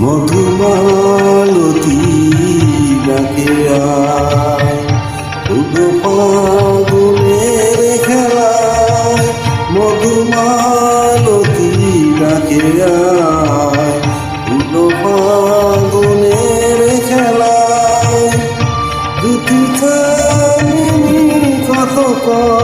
মধুমালতী ডাকে ফাগুনের খেলায় মধুমালতী ডাকে ফাগুনের খেলায় দুটি কত কথা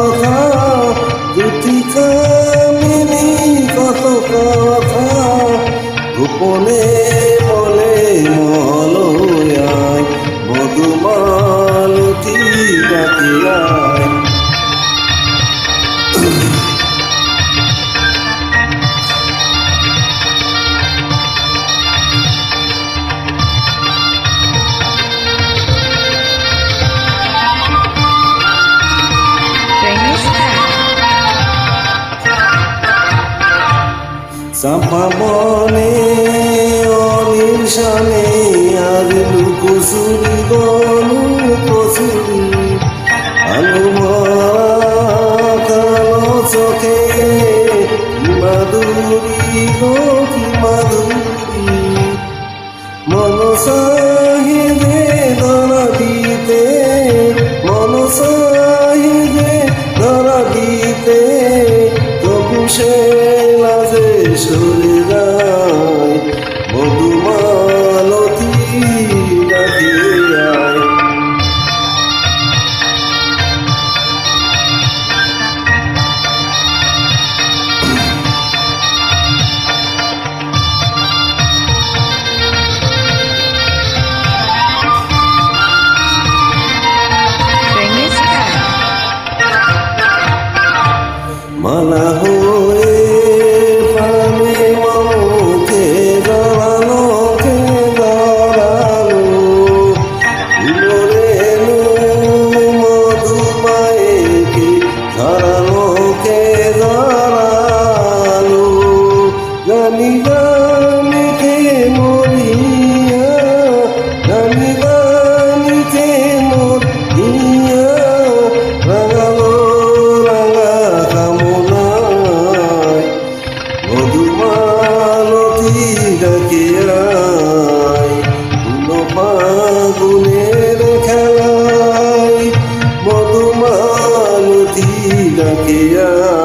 চাপা বনে অনিল আর লুকোচুরি গনু কচুরি। আলু কালো চোখে গো কি মাধুরী। মন সে লাজে সরে যায় মধুমালতী. মালা হয়ে মধুমালতী ডাকে ফাগুনের খেলায় মধুমালতী ডাকে আয়।